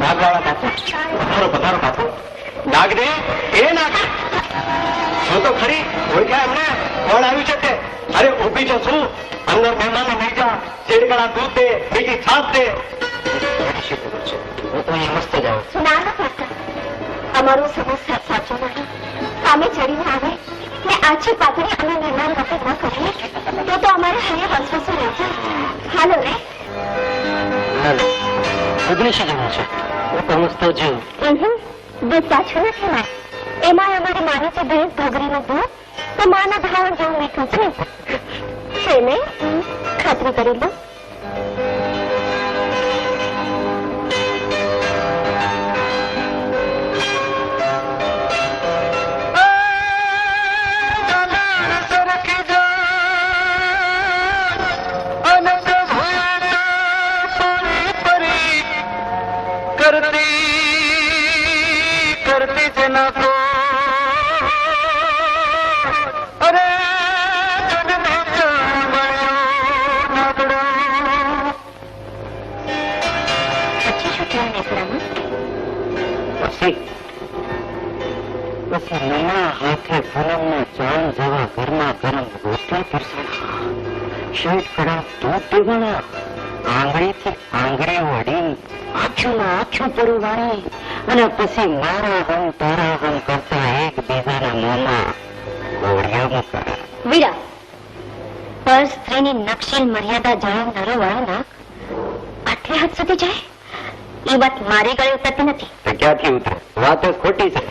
નાગવાળા બાપુ પધારો પધારો નાગ દે એ નાગ જો તો ખરી ઓળખ્યા એમને. કોણ આવ્યું છે તે? અરે ઊભી જો શું? અંદર મહેમાનો લઈ જા શેરકડા દૂધ દે બીજી છાશ દે. હું તો અહીં મસ્ત જાઉં ના ના કાકા અમારો સમસ્યા સાચો નથી. સામે ચડીને આવે ને આછી પાતળી અમે મહેમાન માટે ન કરીએ. તો તો અમારે હવે વસવસો રહેશે. હાલો રે. હાલો ઓગણીસો જણા છે? હું તો મસ્ત છું. પાછું નથી લાય એમાં અમારી માને છે ભેંસ ભગરીનું દૂધ તો માના ભાવ જેવું મીઠું છે. છે ને? ખાતરી કરી લો. કરતી કરતી જના નાખો અરે પછી પછી નાના હાથે પૂનમના ચાંદ જેવા ગરમા ગરમ રોટલા કરશે શેઠ કડા દૂધ પીવાના આંગળીથી આંગળી વળી આછું આછું પૂરું વાળી અને પછી મારા હમ તારા હમ કરતા એકબીજાના મોંમાં ગોળીઓ મૂકા વીરા પર સ્ત્રીની નક્ષીલ મર્યાદા જાણનારો વાળો નાક આટલી હદ સુધી જાય? એ વાત મારી ગળે ઉતરતી નથી. તો ક્યાંથી ઉતરે? વાત ખોટી છે.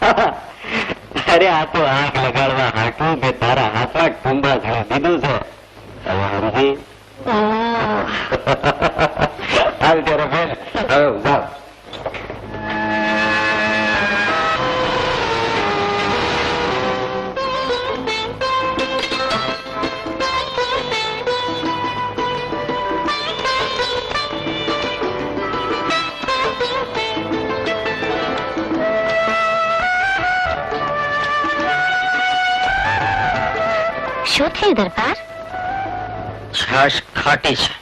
અરે આ તો આંખ લગાડવા હાટું કે તારા હાથમાં ટુંબા ઘણા દીધું છે. હવે સમજી? હાલ ત્યારે બેન હવે જાઓ. શું થયું દરબાર? છાશ ખાટી છે.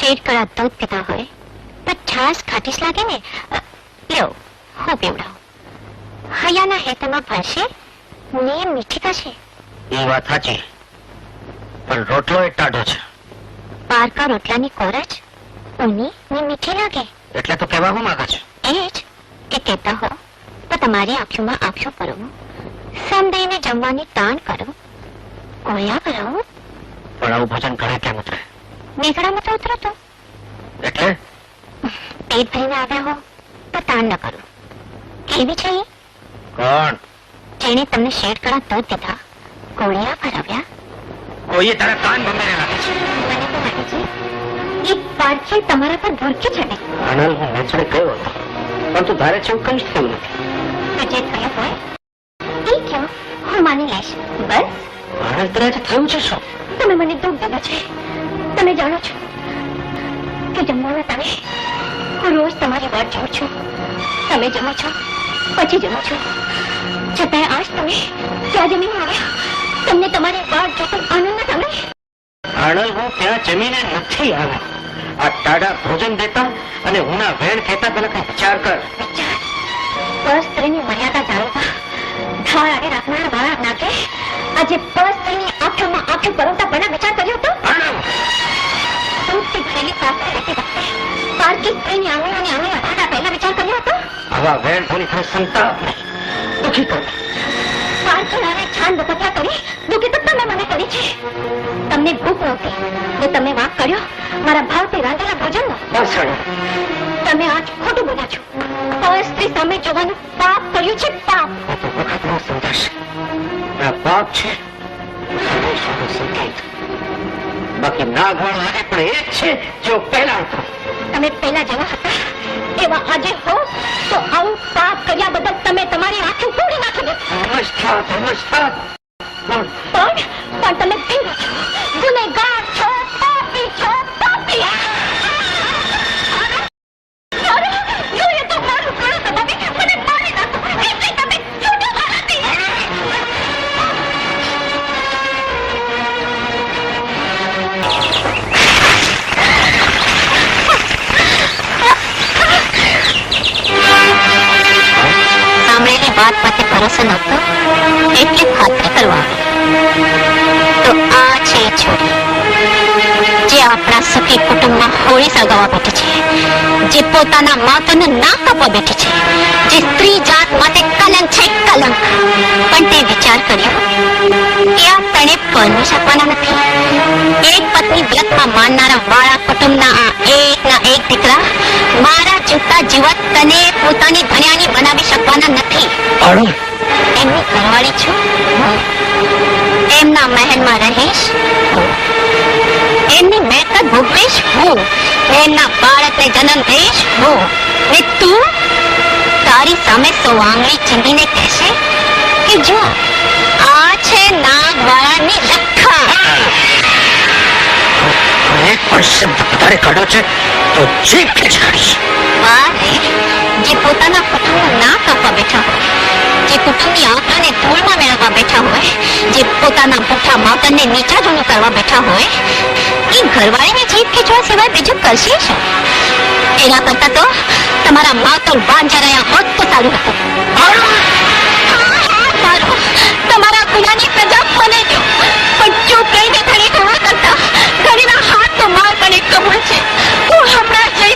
શેઠ કડા દૂધ પીતા હોય તો છાશ ખાટી લાગે ને લ્યો હું પીવડાવું. હયાના હેતમાં ભરશે ને મીઠી થશે. એ વાત સાચી પણ રોટલો એ ટાઢો છે. પારકા રોટલાની કોરજ ઊની ને મીઠી લાગે. એટલે તો કહેવા હું માંગે છું? એ જ કે કહેતા હો તો તમારી આંખોમાં આંખો પરવું સમદઈને જમવાની તાણ કરો કોળિયા ભરાવો. પણ આવું ભોજન ઘરે કેમ ઉતરે? નીકળામાં તો ઉતરો તો એટલે? પેટ ભરીને આવ્યા હો તો તાણ ન કરો. કેવી છે એ? કોણ? જેણે તમને શેડ કડા તો દીધા કોળિયા ફરાવ્યા. કોઈએ તારા કાન બંધારે રાખે છે? મને તો લાગે છે એ પારખી તમારા પર ભડકી ચડે. અનલ હું નેચડે ગયો હતો પણ તું ધારે છે હું જ થયું નથી. જે થયો હોય એ કયો હું માની લઈશ. બસ. મારા તરફ થયું છે શું તમે મને દુઃખ દીધું છે. તમે જાણો છો કે જમવાના તમે હું રોજ તમારી વાત જોઉં છું. તમે જમો છો પછી જમો છો. છતાં આજ તમે ત્યાં જમીને આવ્યા? તમને તમારી વાત જોતો આનંદ ન તમે આનંદ હું ત્યાં જમીને નથી આવ્યો. આ ટાડા ભોજન દેતા અને હુના વેણ કહેતા પેલા કઈ વિચાર કર. વિચાર? પર સ્ત્રીની મર્યાદા જાળવતા ધાર આડે રાખનાર વાળા નાકે આજે પર સ્ત્રીની આંખોમાં આંખો પરોવતા પણ વિચાર પહેલા વિચાર કર્યો હતો? આવા વેણ દુઃખી કર. છાન કરી દુઃખી તો તમે મને કરી છે. તમને ભૂખ નહોતી. ને તમે વાંક કર્યો મારા ભાવથી રાંધેલા ભોજનનો. બસ. તમે આજ ખોટું બોલા છો. સ્ત્રી સામે જોવાનું પાપ કર્યું છે પાપ. સંતોષ તો વખતમાં પાપ છે. હંમેશાનો સંકેત બાકી નાગવાળો આજે પણ એ જ છે જો પહેલા હતો. તમે પહેલા જેવા હતા એવા આજે હો તો આવું પાપ કર્યા બદલ તમે તમારી આંખો તોડી નાખી દો નમસ્કાર નમસ્કાર. પણ પણ તમે ગુનેગાર નહોતો એટલે ખાતરી કરવા તો આ છે છોડી જે આપણા સખી કુટુંબમાં હોળી સળગાવવા બેઠી છે જે પોતાના માતાને ના કાપવા બેઠી છે જે સ્ત્રી જાત માટે કલંક છે કલંક પણ તે વિચાર કર્યો કે આ તણે પરણી શકવાના નથી એક પત્ની વ્રતમાં માનનારા વાળા કુટુંબના આ એકના એક દીકરા મારા જીવતા જીવત તને પોતાની ભણ્યાની બનાવી શકવાના નથી એમની ઘરવાળી છું. એમના મહેલમાં રહીશ. એમની મહેકત ભોગવીશ હું એમના બાળકને જન્મ દઈશ હું ને તું તારી સામે સો આંગળી ચીંધીને કહેશે કે જો આ છે નાગવાળાની એક પણ શબ્દ વધારે કાઢો છે તો જીભ ખેંચાડીશ વારે જે પોતાના કુટુંબનું ના કાપવા બેઠા હોય જે કુટુંબની આંખાને ધૂળમાં મેળવવા બેઠા હોય જે પોતાના પુઠા માતરને નીચા જૂનું કરવા બેઠા હોય એ ઘરવાળીને જીભ ખેંચવા સિવાય બીજું કરશે શું? એના કરતા તો તમારા માતર વાંજા રહ્યા હોત તો સારું હતું. તમારા ગુનાની સજા મને પણ ચૂપ કરતા ઘડીના હાથ તો માર પણ એક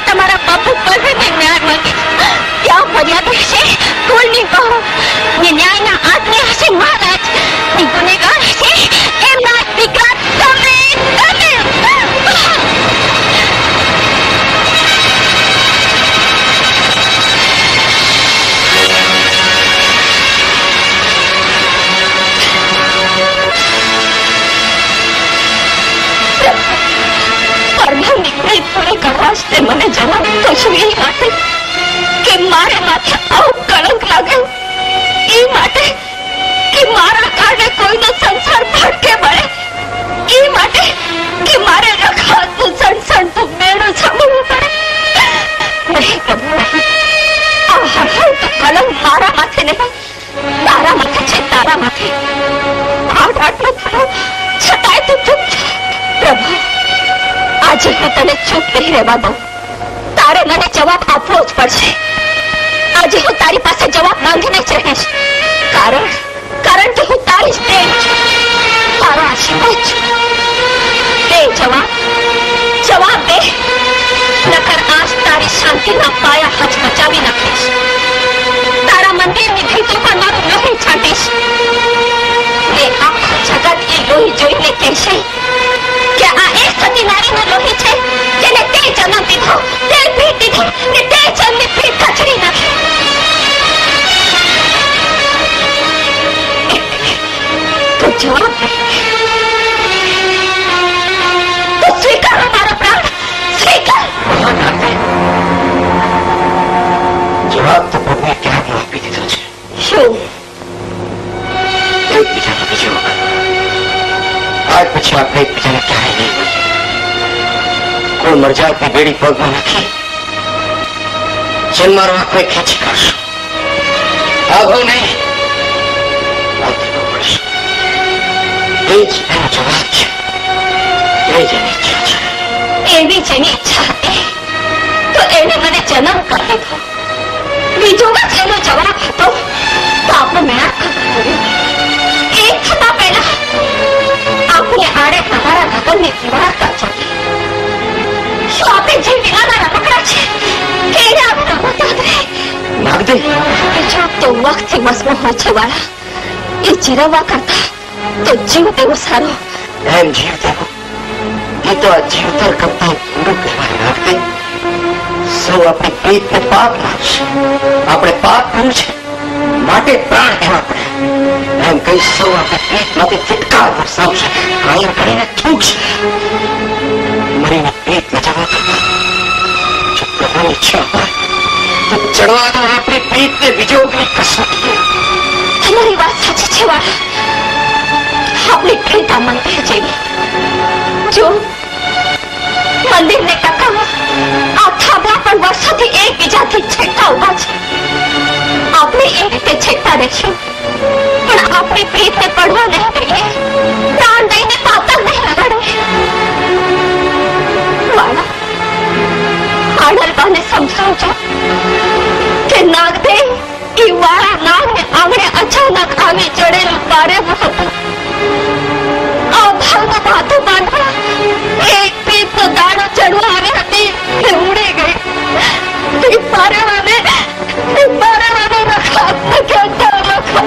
કરવા જવા તો મને છું એ માટે કે મારે માથે આવું કલંક લાગે? એ માટે કે મારા કારણે કોઈનો સંસાર ભટકે મળે એ માટે કે મારે રખાતું સણસણતું મેળું સાંભળવું પડે? નહીં, પ્રભુ આ આ તો કલંક મારા માથે નહીં તારા માથે છે, તારા માથે. આટ આટલો થયો છતાંય તું ચૂપ પ્રભુ, આજે હું તને ચૂપ નહીં રહેવા દઉં. તારે મને જવાબ આપવો જ પડશે. આજે હું તારી પાસે જવાબ માંગીને જ રહીશ કારણ કારણ કે હું તારી જ પ્રેમ છું. તારો આશીર્વાદ છું. દે જવાબ જવાબ દે. નકર આજ તારી શાંતિના પાયા હજ બચાવી નાખીશ. તારા મંદિરની ભીતો પણ મારું લોહી છાંટીશ. એ આખું જગત એ લોહી જોઈને કહેશે કે આ એક સતી નારીનો લોહી છે જેને તે જન્મ દીધો. જવાબ તો સ્વીકારો મારો પ્રાણ સ્વીકાર જવાબ તો પ્રભુએ ક્યારનો આપી દીધો છે શું એકબીજાનો બીજો પછી આપણે એકબીજાને ક્યાંય નહીં કોઈ મરજાતની બેડી પગમાં નથી જન્મારો આંખો ખેંચી કાઢશું. આવો નહીં. આવતીનો પડશું. જ છે. એ જ એની ઈચ્છા એવી જેની ઈચ્છા હતી. તો એને મને જન્મ નાગદે બીજો તો વખતથી મસમો હોય છે વાળા એ જીરવવા કરતા તો જીવ તેવો સારો એમ જીવ તેવો એ તો આ જીવતર કરતા પૂરું કહેવાય નાગદે સૌ આપણી પ્રીતને પાપ માનશે આપણે પાપ કર્યું છે માટે પ્રાણ કહેવા પડે એમ કઈ સૌ આપણે પ્રીત માટે ફિટકાર વરસાવશે કાયમ કરીને થૂકશે મરીને પ્રીત કરતા જો પ્રભુની ઈચ્છા હોય દો આપણી પ્રીતને વિજોગની કસોટી તમારી વાત સાચી છે વાળા આપણી આ મંદિર જેવી. જો મંદિરને ટકાવવા આ થાંભલા પણ વર્ષોથી એકબીજાથી છેકતા ઊભા છે. આપણે એ રીતે છેકતા રહેશું. પણ આપણી પ્રીતને પડવા નહીં દઈએ. પ્રાણ દઈને પાતળ નહીં લગાડે વાળા આનલબાને સમજાવજો. મારા નામને આંગણે અચાનક આવી ચડેલું પારેવું હતું આ એક પીપ તો દાણો ચડવા આવી હતી. એ ઉડી ગઈ. તે પારેવાને તે પારેવાને રખાત રખાત રખાત